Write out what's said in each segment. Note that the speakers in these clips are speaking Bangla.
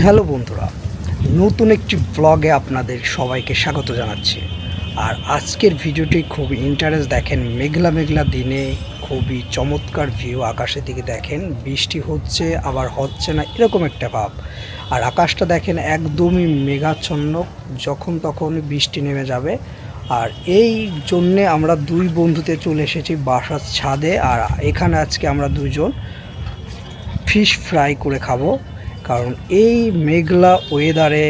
হ্যালো বন্ধুরা, নতুন একটি ব্লগে আপনাদের সবাইকে স্বাগত জানাচ্ছি। আর আজকের ভিডিওটি খুব ইন্টারেস্ট দেখেন, মেঘলা মেঘলা দিনে খুবই চমৎকার ভিউ আকাশের দিকে দেখেন, বৃষ্টি হচ্ছে, আবার হচ্ছে না, এরকম একটা ভাব। আর আকাশটা দেখেন একদমই মেঘাচ্ছন্ন, যখন তখন বৃষ্টি নেমে যাবে। আর এই জন্যে আমরা দুই বন্ধুতে চলে এসেছি বাসার ছাদে, আর এখানে আজকে আমরা দুইজন ফিশ ফ্রাই করে খাব। কারণ এই মেঘলা ওয়েদারে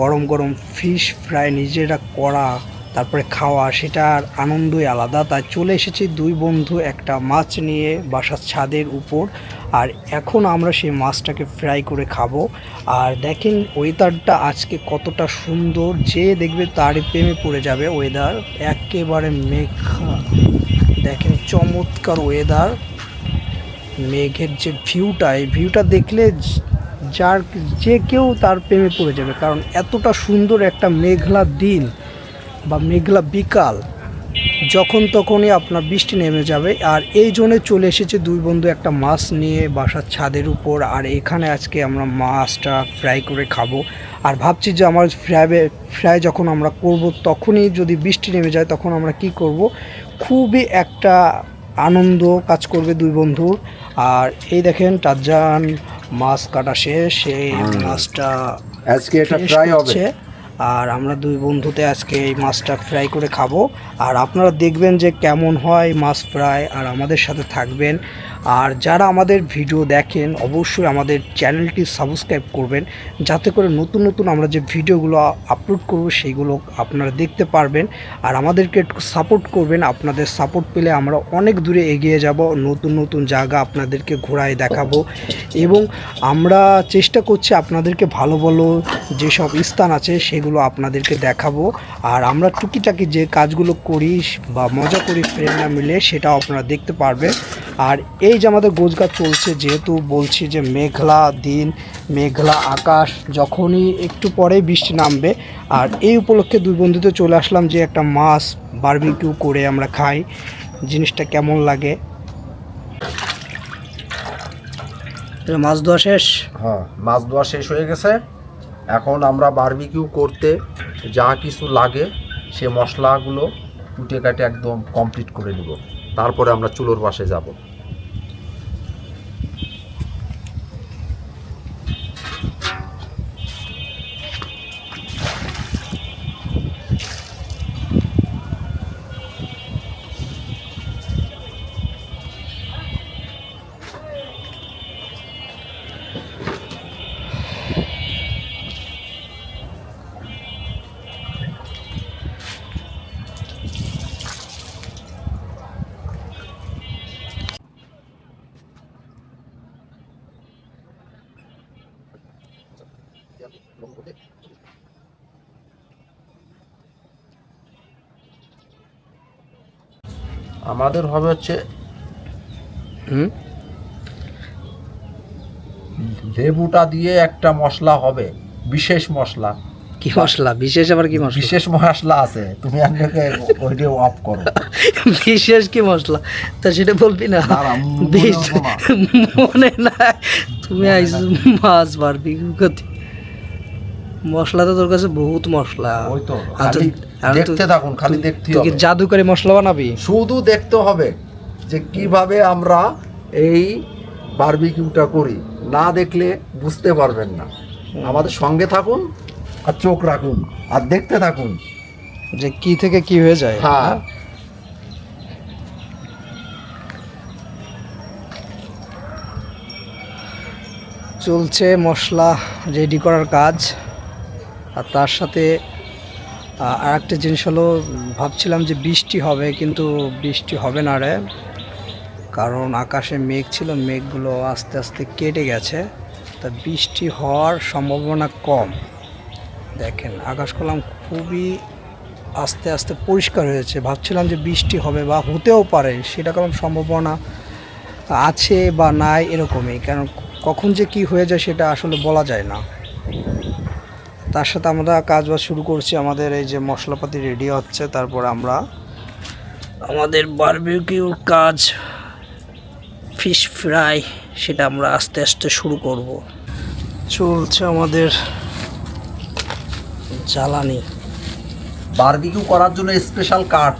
গরম গরম ফিশ ফ্রাই নিজেরা করা, তারপরে খাওয়া সেটার আনন্দই আলাদা। তাই চলে এসেছি দুই বন্ধু একটা মাছ নিয়ে বাসার ছাদের উপর। আর এখন আমরা সেই মাছটাকে ফ্রাই করে খাব। আর দেখেন ওয়েদারটা আজকে কতটা সুন্দর, যে দেখবে তারই প্রেমে পড়ে যাবে ওয়েদার একেবারে মেঘা। দেখেন চমৎকার ওয়েদার মেঘের যে ভিউটা এই ভিউটা দেখলে যার যে কেউ তার প্রেমে পড়ে যাবে। কারণ এতটা সুন্দর একটা মেঘলা দিন বা মেঘলা বিকাল, যখন তখনই আপনার বৃষ্টি নেমে যাবে। আর এই জন্যে চলে এসেছে দুই বন্ধু একটা মাছ নিয়ে বাসার ছাদের উপর। আর এখানে আজকে আমরা মাছটা ফ্রাই করে খাব। আর ভাবছি যে আমার ফ্রাই ফ্রাই যখন আমরা করব তখনই যদি বৃষ্টি নেমে যায় তখন আমরা কি করব? খুবই একটা আনন্দ কাজ করবে দুই বন্ধুর। আর এই দেখেন টারজান মাছ কাটা শেষ সেই মাছটা আজকে এটা ফ্রাই হবে? আর আমরা দুই বন্ধুতে আজকে এই মাছটা ফ্রাই করে খাব। আর আপনারা দেখবেন যে কেমন হয় মাছ ফ্রাই আর আমাদের সাথে থাকবেন। আর যারা আমাদের ভিডিও দেখেন, অবশ্যই আমাদের চ্যানেলটি সাবস্ক্রাইব করবেন, যাতে করে নতুন নতুন আমরা যে ভিডিওগুলো আপলোড করব সেইগুলো আপনারা দেখতে পারবেন। আর আমাদেরকে একটু সাপোর্ট করবেন, আপনাদের সাপোর্ট পেলে আমরা অনেক দূরে এগিয়ে যাব, নতুন নতুন জায়গা আপনাদেরকে ঘোরায় দেখাবো। এবং আমরা চেষ্টা করছি আপনাদেরকে ভালো ভালো যেসব স্থান আছে, সেগুলো আপনাদেরকে দেখাবো। আর আমরা টুকিটাকি যে কাজগুলো করি বা মজা করি ফ্রেন্ডরা মিলে সেটাও আপনারা দেখতে পারবেন। আর এই যে আমাদের গোছগাছ চলছে, যেহেতু বলছি যে মেঘলা দিন, মেঘলা আকাশ, যখনই একটু পরেই বৃষ্টি নামবে, আর এই উপলক্ষে দুই বন্ধুতে চলে আসলাম যে একটা মাছ বারবিকিউ করে আমরা খাই। জিনিসটা কেমন লাগে? মাছ ধোয়া শেষ? হ্যাঁ মাছ ধোয়া শেষ হয়ে গেছে। এখন আমরা বারবিকিউ করতে যা কিছু লাগে, সে মশলাগুলো কুটে কাটে একদম কমপ্লিট করে নিব। তারপরে আমরা চুলোর পাশে যাব। আমাদের হবে হচ্ছে হুম? লেবুটা দিয়ে একটা মশলা হবে বিশেষ মশলা। কি মশলা? বিশেষ আবার কি মশলা? বিশেষ মশলা আছে তুমি আপনাকে ওইটা অফ করো। বিশেষ কি মশলা? তা সেটা বলবি না। মনে না। তুমি আইস মাছ বারবি করতে মশলা তো তোর কাছে বহুত মশলা। ওই তো দেখতে থাকুন খালি দেখতে হবে। জাদুকারি মশলা বানাবি? শুধু দেখতে হবে যে কীভাবে আমরা এই বারবিকিউটা করি। না দেখলে বুঝতে পারবেন না। আমাদের সঙ্গে থাকুন আর চোখ রাখুন আর দেখতে থাকুন। যে কি থেকে কি হয়ে যায়। হ্যাঁ। চলছে মশলা রেডি করার কাজ। আর তার সাথে আর একটা জিনিস হলো, ভাবছিলাম যে বৃষ্টি হবে, কিন্তু বৃষ্টি হবে না রে। কারণ আকাশে মেঘ ছিল, মেঘগুলো আস্তে আস্তে কেটে গেছে। তা বৃষ্টি হওয়ার সম্ভাবনা কম। দেখেন আকাশ কলাম খুবই আস্তে আস্তে পরিষ্কার হয়েছে। ভাবছিলাম যে বৃষ্টি হবে বা হতেও পারে, সেটা কারণ সম্ভাবনা আছে বা নাই এরকমই। কারণ কখন যে কি হয়ে যায় সেটা আসলে বলা যায় না। তার সাথে আমরা কাজ বাজ শুরু করছি, আমাদের এই যে মশলাপাতি রেডি হচ্ছে, তারপর আমরা আমাদের বারবিকিউর কাজ ফিশ ফ্রাই সেটা আমরা আস্তে আস্তে শুরু করব। চলছে আমাদের জ্বালানি। বারবিকিউ করার জন্য স্পেশাল কাঠ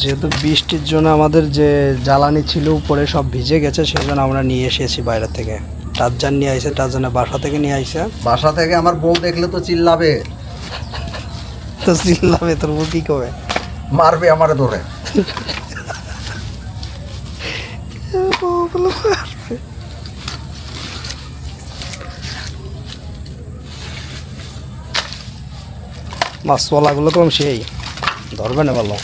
যেহেতু বৃষ্টির জন্য আমাদের যে জ্বালানি ছিল উপরে সব ভিজে গেছে সেই জন্য আমরা নিয়ে এসেছি বাইরে থেকে। টারজান নিয়ে আইসে টারজানের বাসা থেকে নিয়ে আইসে। বাসা থেকে আমার বউ দেখলে তো চিল্লাবে। তো চিল্লাবে তোর বউ কি করবে মারবে আমার ধরে। মাছওয়ালাগুলো তো সেই ধরবে না ভালো।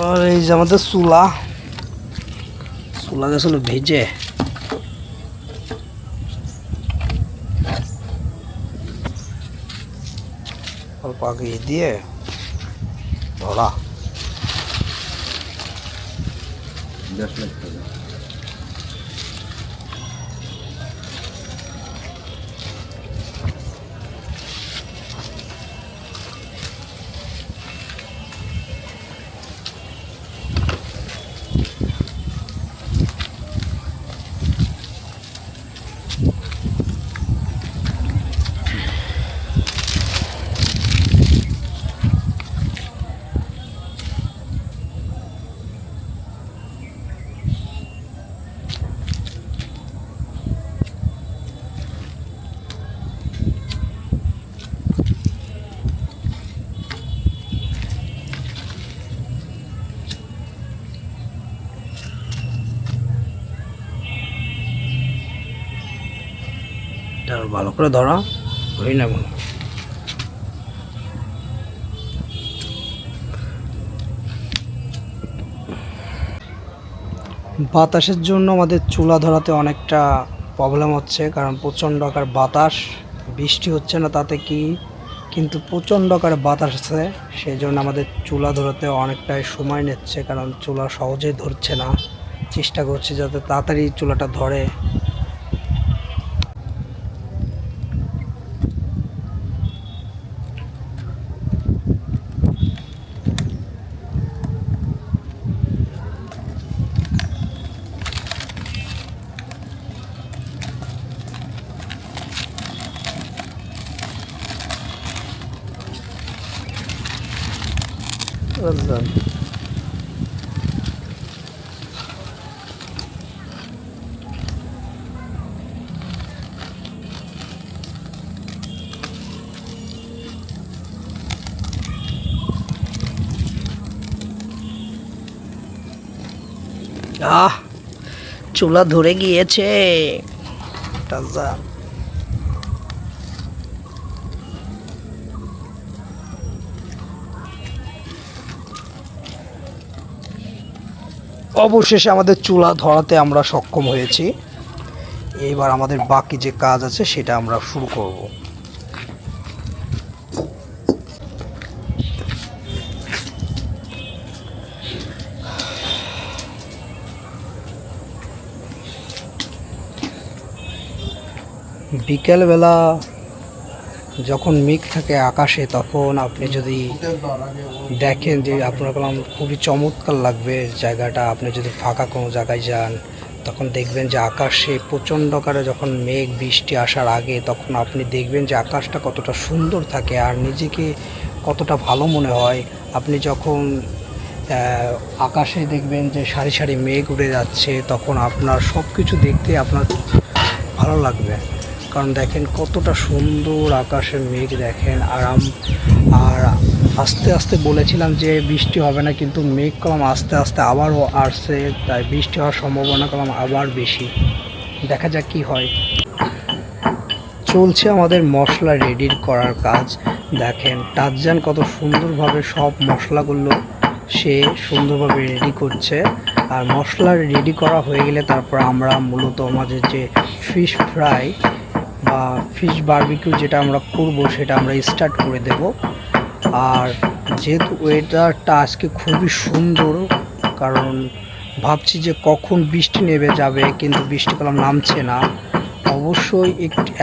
আর এই যে আমাদের চুলা। চুলা গেছিল ভেজে। অল্প দিয়ে ধরা। এটা আর ভালো করে ধরা হই না হয়। বাতাসের জন্য আমাদের চুলা ধরাতে অনেকটা প্রবলেম হচ্ছে, কারণ প্রচণ্ড আকার বাতাস, বৃষ্টি হচ্ছে না তাতে কি, কিন্তু প্রচণ্ড আকারে বাতাস আছে সেই জন্য আমাদের চুলা ধরাতে অনেকটাই সময় নিচ্ছে, কারণ চুলা সহজেই ধরছে না চেষ্টা করছে যাতে তাড়াতাড়ি চুলাটা ধরে আহ, চুলা ধরে গিয়েছে। অবশেষে আমাদের চুলা ধরাতে আমরা সক্ষম হয়েছি। এবার আমাদের বাকি যে কাজ আছে, সেটা আমরা শুরু করব। বিকেলবেলা যখন মেঘ থাকে আকাশে, তখন আপনি যদি দেখেন যে আপনার কলাম খুবই চমৎকার লাগবে জায়গাটা। আপনি যদি ফাঁকা কোনো জায়গায় যান, তখন দেখবেন যে আকাশে প্রচণ্ড আকারে যখন মেঘ, বৃষ্টি আসার আগে, তখন আপনি দেখবেন যে আকাশটা কতটা সুন্দর থাকে আর নিজেকে কতটা ভালো মনে হয়। আপনি যখন আকাশে দেখবেন যে সারি সারি মেঘ উড়ে যাচ্ছে, তখন আপনার সব কিছু দেখতে আপনার ভালো লাগবে। কারণ দেখেন কতটা সুন্দর আকাশে মেঘ দেখেন, আরাম। আর আস্তে আস্তে বলেছিলাম যে বৃষ্টি হবে না, কিন্তু মেঘ কলম আস্তে আস্তে আবারও আসছে, তাই বৃষ্টি হওয়ার সম্ভাবনা কলম আবার বেশি। দেখা যাক কি হয়। চলছে আমাদের মশলা রেডি করার কাজ। দেখেন টারজান কত সুন্দরভাবে সব মশলাগুলো সে সুন্দরভাবে রেডি করছে। আর মশলা রেডি করা হয়ে গেলে তারপর আমরা মূলত আমাদের যে ফিশ ফ্রাই ফিশ বারবিকিউ যেটা আমরা করব, সেটা আমরা স্টার্ট করে দেব। আর যেহেতু ওয়েদারটা আজকে খুবই সুন্দর, কারণ ভাবছি যে কখন বৃষ্টি নেমে যাবে, কিন্তু বৃষ্টি কলম নামছে না। অবশ্যই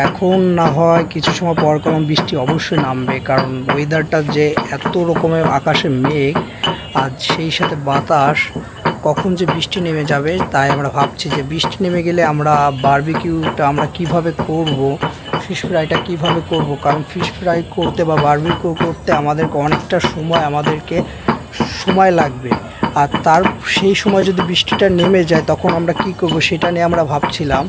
এখন না হয়, কিছু সময় পর কলম বৃষ্টি অবশ্যই নামবে, কারণ ওয়েদারটা যে এত রকমের আকাশে মেঘ, আর সেই সাথে বাতাস কখন যে বৃষ্টি নেমে যাবে তাই আমরা ভাবছি যে বৃষ্টি নেমে গেলে আমরা বারবিকিউটা আমরা কীভাবে করব ফিশ ফ্রাইটা কীভাবে করব? কারণ ফিশ ফ্রাই করতে বা বারবিকিউ করতে আমাদেরকে অনেকটা সময় আমাদেরকে সময় লাগবে। আর তার সেই সময় যদি বৃষ্টিটা নেমে যায় তখন আমরা কি করব সেটা নিয়ে আমরা ভাবছিলাম।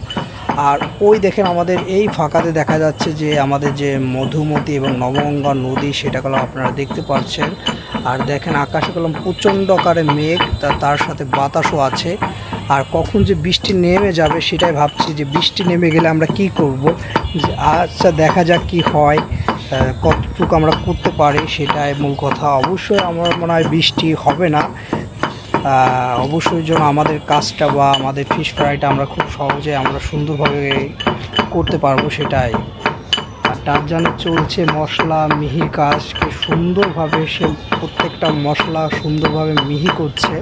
আর ওই দেখেন আমাদের এই ফাঁকাতে দেখা যাচ্ছে যে আমাদের যে মধুমতি এবং নবগঙ্গা নদী সেটা কলম আপনারা দেখতে পাচ্ছেন আর দেখেন আকাশে কলম প্রচণ্ড আকারে মেঘ, তা তার সাথে বাতাসও আছে। আর কখন যে বৃষ্টি নেমে যাবে সেটাই ভাবছি যে বৃষ্টি নেমে গেলে আমরা কি করব? আচ্ছা দেখা যাক কি হয় কতটুকু আমরা করতে পারি সেটাই মূল কথা। অবশ্যই আমার মনে হয় বৃষ্টি হবে না। অবশ্যই যেন আমাদের কাজটা বা আমাদের ফিশ ফ্রাইটা আমরা খুব সহজে আমরা সুন্দরভাবে করতে পারব সেটাই। টারজানে চলছে মশলা, মিহির কাজ, কি সুন্দরভাবে সে প্রত্যেকটা মশলা সুন্দরভাবে মিহি করছে,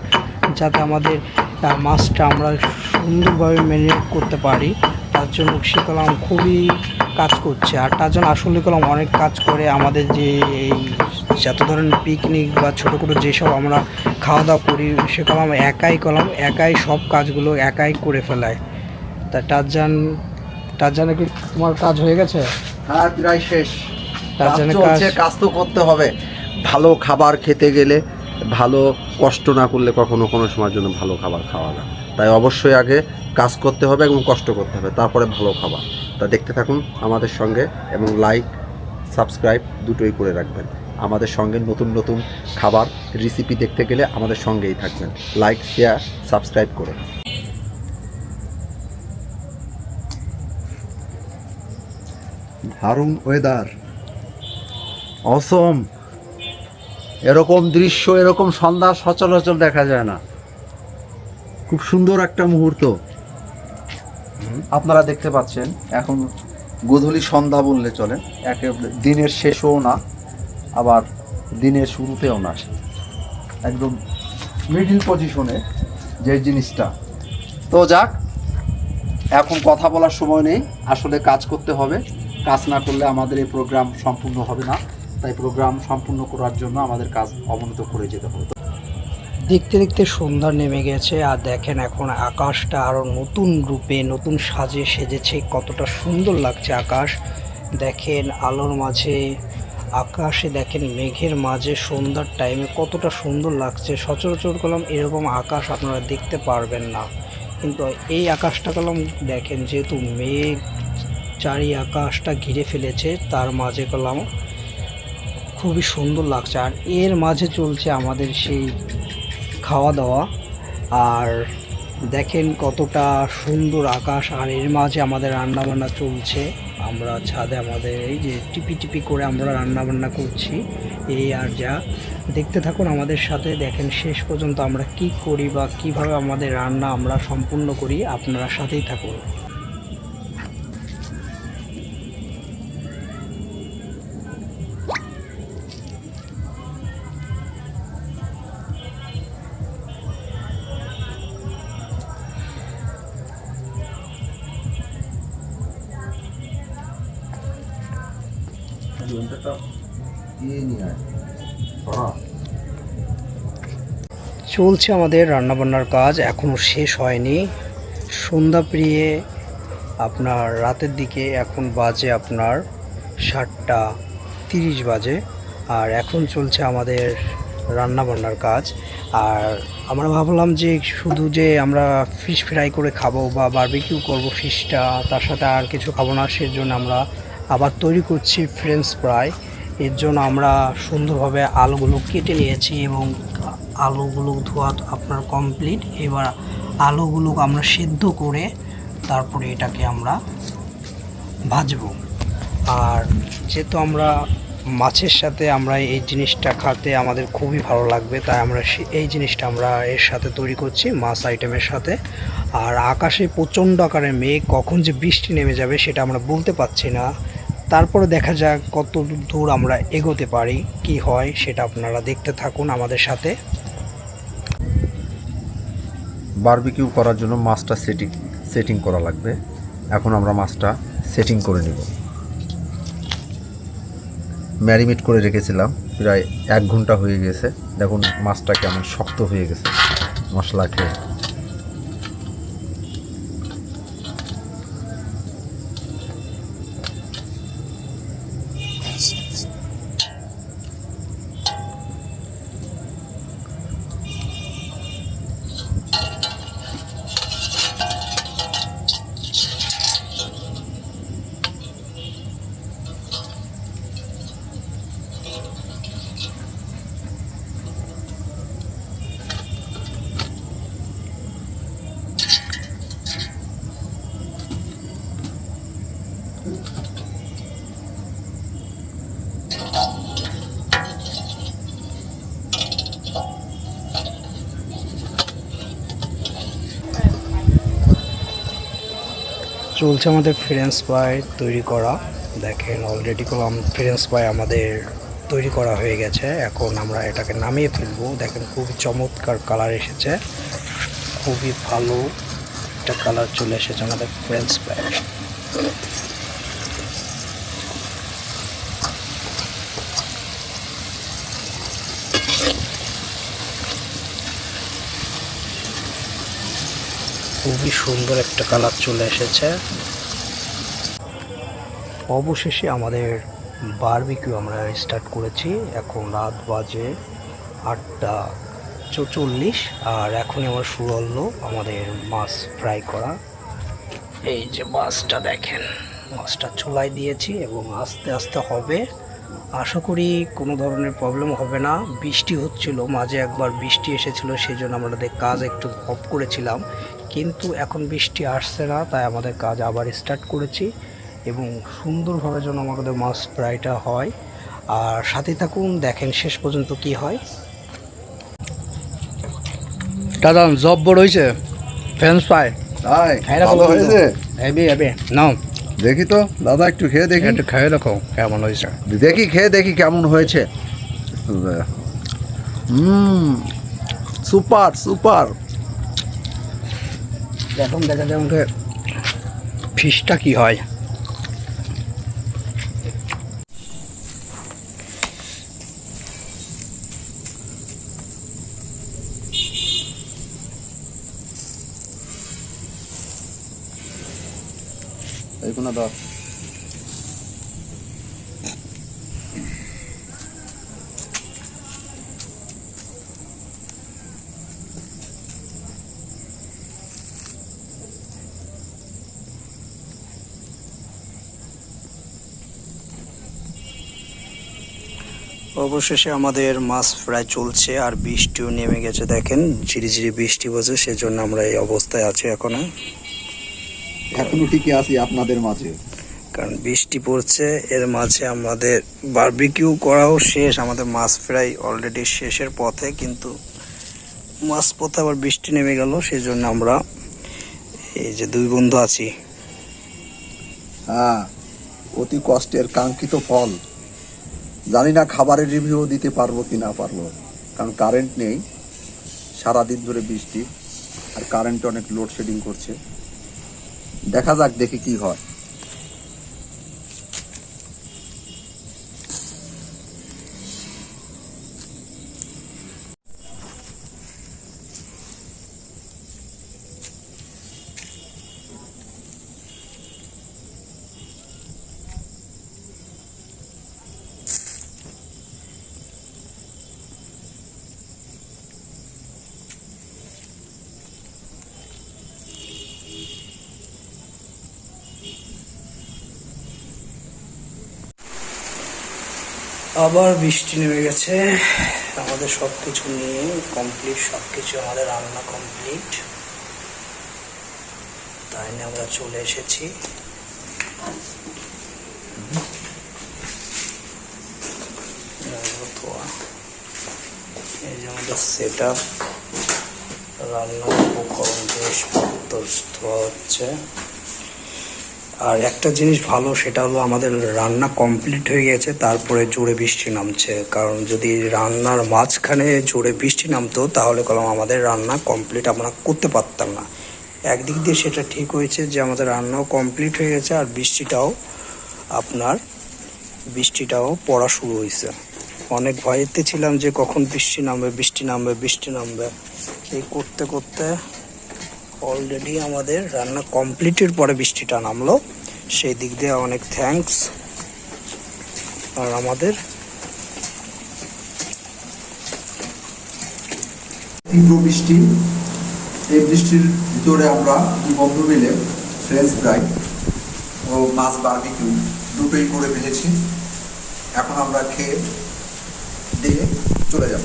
যাতে আমাদের মাছটা আমরা সুন্দরভাবে ম্যারিনেট করতে পারি। তার জন্য কলাম খুবই কাজ করছে। আর টারজান আসলে কলাম অনেক কাজ করে। আমাদের যে এই যত ধরনের পিকনিক বা ছোটো ছোটো যেসব আমরা খাওয়া দাওয়া করি, সে কলাম একাই কলাম, একাই সব কাজগুলো একাই করে ফেলায়। তা টারজান টারজানে কি তোমার কাজ হয়ে গেছে? হ্যাঁ প্রায় শেষ। তার জন্য কাজ- তো করতে হবে। ভালো খাবার খেতে গেলে ভালো কষ্ট না করলে কখনো কোনো সময়ের জন্য ভালো খাবার খাওয়া যায় তাই অবশ্যই আগে কাজ করতে হবে এবং কষ্ট করতে হবে তারপরে ভালো খাবার। তা দেখতে থাকুন আমাদের সঙ্গে এবং লাইক সাবস্ক্রাইব দুটোই করে রাখবেন। আমাদের সঙ্গে নতুন নতুন খাবার রেসিপি দেখতে গেলে আমাদের সঙ্গেই থাকবেন। লাইক শেয়ার সাবস্ক্রাইব করে দারুণ ওয়েদার অসম এরকম দৃশ্য, এরকম সন্ধ্যা সচরাচর দেখা যায় না। খুব সুন্দর একটা মুহূর্ত। আপনারা দেখতে পাচ্ছেন, এখন গোধূলি সন্ধ্যা বললে চলে। একে দিনের শেষও না, আবার দিনের শুরুতেও না। একদম মিডিল পজিশনে যে জিনিসটা। তো যাক, এখন কথা বলার সময় নেই, আসলে কাজ করতে হবে। কাজ না করলে আমাদের এই প্রোগ্রাম সম্পূর্ণ হবে না। তাই প্রোগ্রাম সম্পূর্ণ করার জন্য আমাদের কাজ অবনত করে যেতে হবে। দেখতে দেখতে সন্ধ্যা নেমে গেছে আর দেখেন এখন আকাশটা আরও নতুন রূপে, নতুন সাজে সেজেছে, কতটা সুন্দর লাগছে আকাশ। দেখেন আলোর মাঝে, আকাশে দেখেন মেঘের মাঝে সন্ধ্যার টাইমে কতটা সুন্দর লাগছে। সচরাচর কলম এরকম আকাশ আপনারা দেখতে পারবেন না। কিন্তু এই আকাশটা কলম দেখেন যেহেতু মেঘ চারি আকাশটা ঘিরে ফেলেছে, তার মাঝে কলম খুবই সুন্দর লাগছে। আর এর মাঝে চলছে আমাদের সেই খাওয়া দাওয়া আর দেখেন কতটা সুন্দর আকাশ, আর এর মাঝে আমাদের রান্না বান্না চলছে। আমরা ছাদে আমাদের এই যে টিপি টিপি করে আমরা রান্নাবান্না করছি, এই আর যা। দেখতে থাকুন আমাদের সাথে, দেখেন শেষ পর্যন্ত আমরা কি করি বা কীভাবে আমাদের রান্না আমরা সম্পূর্ণ করি, আপনারা সাথেই থাকুন। চলছে আমাদের রান্নাবান্নার কাজ এখনও শেষ হয়নি। সন্ধ্যা প্রিয়ে আপনার রাতের দিকে এখন বাজে আপনার সাতটা তিরিশ বাজে, আর এখন চলছে আমাদের রান্নাবান্নার কাজ। আর আমরা ভাবলাম যে শুধু যে আমরা ফিশ ফ্রাই করে খাব বা বারবিকিউ করব ফিশটা তার সাথে আর কিছু খাব না, সেজন্য আমরা আবার তৈরি করছি ফ্রেঞ্চ ফ্রাই এর জন্য আমরা সুন্দরভাবে আলুগুলো কেটে নিয়েছি এবং আলুগুলো ধোয়া আপনার কমপ্লিট এবার আলুগুলো আমরা সেদ্ধ করে তারপরে এটাকে আমরা ভাজবো। আর যেহেতু আমরা মাছের সাথে আমরা এই জিনিসটা খাতে আমাদের খুবই ভালো লাগবে, তাই আমরা এই জিনিসটা আমরা এর সাথে তৈরি করছি মাছ আইটেমের সাথে। আর আকাশে প্রচণ্ড আকারে মেঘ, কখন যে বৃষ্টি নেমে যাবে সেটা আমরা বলতে পারছি না। তারপরে দেখা যাক কত দূর আমরা এগোতে পারি, কি হয় সেটা আপনারা দেখতে থাকুন আমাদের সাথে। বারবিকিউ করার জন্য মাছটা সেটিং সেটিং করা লাগবে। এখন আমরা মাছটা সেটিং করে নেব। ম্যারিনেট করে রেখেছিলাম, প্রায় এক ঘণ্টা হয়ে গেছে। দেখুন, মাছটা কেমন শক্ত হয়ে গেছে। মশলা খেয়ে। চলছে আমাদের ফ্রেন্স পাই তৈরি করা। দেখেন অলরেডি ফ্রেন্স পাই আমাদের তৈরি করা হয়ে গেছে। এখন আমরা এটাকে নামিয়ে ফেলব। দেখেন, খুবই চমৎকার কালার এসেছে। খুবই ভালো একটা কালার চলে এসেছে আমাদের ফ্রেন্স ফ্রাই খুবই সুন্দর একটা কালার চলে এসেছে। অবশেষে আমাদের বারবিকিউ আমরা স্টার্ট করেছি। এখন রাত বাজে আটটা চৌচল্লিশ আর এখনই আমার শুরু হলো আমাদের মাছ ফ্রাই করা। এই যে মাছটা দেখেন, মাছটা চুলায় দিয়েছি এবং আস্তে আস্তে হবে। আশা করি কোনো ধরনের প্রবলেম হবে না। বৃষ্টি হচ্ছিল, মাঝে একবার বৃষ্টি এসেছিল সেই জন্য আমাদের কাজ একটু অফ করেছিলাম। কিন্তু এখন বৃষ্টি আসছে না তাই আমাদের কাজ আবার স্টার্ট করেছি এবং সুন্দরভাবে যেন আমাদের মাছ ফ্রাইটা হয়। আর সাথে থাকুন দেখেন শেষ পর্যন্ত কি হয়। দাদা জব বড় হয়েছে? ফ্রেঞ্চ ফ্রাই ভালো হয়েছে। এবি এবি নাও। দেখি তো দাদা একটু খেয়ে দেখি। একটু খেয়ে দেখো কেমন হয়েছে। দেখি খেয়ে দেখি কেমন হয়েছে। হুম সুপার সুপার। এখন দেখা যায় আমাকে ফিসটা কী হয়। অবশেষে আমাদের মাছ ফ্রাই চলছে আর বৃষ্টিও নেমে গেছে দেখেন। ঝিরিঝিরি বৃষ্টি বসে সেজন্য আমরা এই অবস্থায় আছি এখনও। এখনও ঠিকই আছি আপনাদের মাঝে। কারণ বৃষ্টি পড়ছে এর মাঝে আমাদের বারবিকিউ করাও শেষ আমাদের মাছ ফ্রাই অলরেডি শেষের পথে কিন্তু মাছ পথে আবার বৃষ্টি নেমে গেল সেই জন্য আমরা এই যে দুই বন্ধু আছি। হ্যাঁ অতি কষ্টের কাঙ্ক্ষিত ফল। জানি না খাবারের রিভিউ দিতে পারব কি না পারব। কারণ কারেন্ট নেই, সারাদিন ধরে বৃষ্টি, আর কারেন্ট অনেক লোডশেডিং করছে। দেখা যাক দেখি কি হয়। আবার বৃষ্টি নেমে গেছে। আমাদের সব কিছু নিয়ে কমপ্লিট সব কিছু আমাদের রান্না কমপ্লিট তাই নিয়ে আমরা চলে এসেছি। এই যে আমাদের সেট আপ রান্নার উপকরণ বেশ ধোয়া হচ্ছে। আর একটা জিনিস ভালো, সেটা হলো আমাদের রান্না কমপ্লিট হয়ে গেছে, তারপরে জোরে বৃষ্টি নামছে। কারণ যদি রান্নার মাঝখানে জোরে বৃষ্টি নামতো, তাহলে কলম আমাদের রান্না কমপ্লিট আমরা করতে পারতাম না। একদিক দিয়ে সেটা ঠিক হয়েছে যে আমাদের রান্নাও কমপ্লিট হয়ে গেছে, আর বৃষ্টিটাও আপনার, বৃষ্টিটাও পড়া শুরু হয়েছে। অনেক ভয়েতে ছিলাম যে কখন বৃষ্টি নামবে বৃষ্টি নামবে বৃষ্টি নামবে। এই করতে করতে অলরেডি আমাদের রান্না কমপ্লিটের পরে বৃষ্টিটা নামলো। সেই দিক দিয়ে অনেক থ্যাঙ্কস আর আমাদের তীব্র বৃষ্টি। এই বৃষ্টির ভিতরে আমরা দুই বন্ধু মিলে ফ্রেঞ্চ ফ্রাই ও মাছ বারবিকিউ দুটোই করে ফেলেছি। এখন আমরা খেয়ে দিয়ে চলে যাব।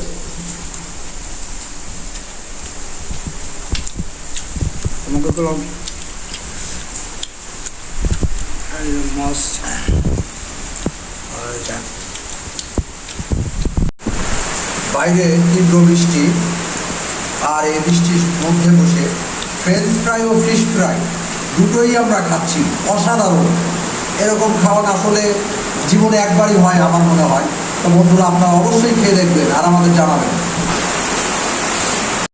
বাইরে তীব্র বৃষ্টি, আর এই বৃষ্টির মধ্যে বসে ফ্রেঞ্চ ফ্রাই ও ফিশ ফ্রাই দুটোই আমরা খাচ্ছি, অসাধারণ। এরকম খাওয়ান আসলে জীবনে একবারই হয়, আমার মনে হয়। তো বন্ধুরা, আপনারা অবশ্যই খেয়ে দেখবেন আর আমাদের জানাবেন।